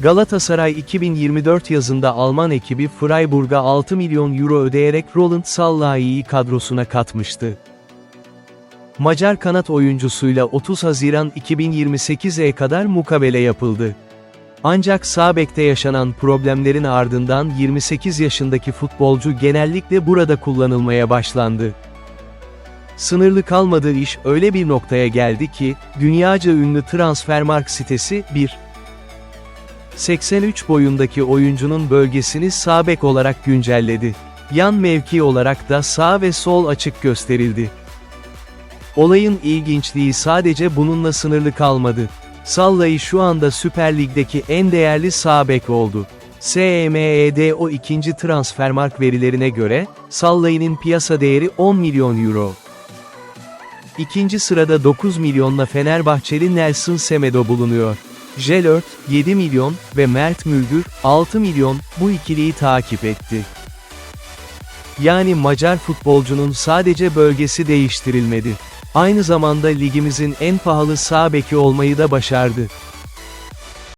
Galatasaray 2024 yazında Alman ekibi Freiburg'a 6 milyon euro ödeyerek Roland Sallai'yi kadrosuna katmıştı. Macar kanat oyuncusuyla 30 Haziran 2028'e kadar mukabele yapıldı. Ancak sağ bekte yaşanan problemlerin ardından 28 yaşındaki futbolcu genellikle burada kullanılmaya başlandı. Sınırlı kalmadığı iş öyle bir noktaya geldi ki, dünyaca ünlü Transfermarkt sitesi, 1. 83 boyundaki oyuncunun bölgesini sağ bek olarak güncelledi. Yan mevki olarak da sağ ve sol açık gösterildi. Olayın ilginçliği sadece bununla sınırlı kalmadı. Sallai şu anda Süper Lig'deki en değerli sağ bek oldu. SMEDO ikinci transfermark verilerine göre, Sallai'nin piyasa değeri 10 milyon euro. İkinci sırada 9 milyonla Fenerbahçeli Nelson Semedo bulunuyor. Jelört, 7 milyon ve Mert Müldür, 6 milyon, bu ikiliyi takip etti. Yani Macar futbolcunun sadece bölgesi değiştirilmedi. Aynı zamanda ligimizin en pahalı sağ beki olmayı da başardı.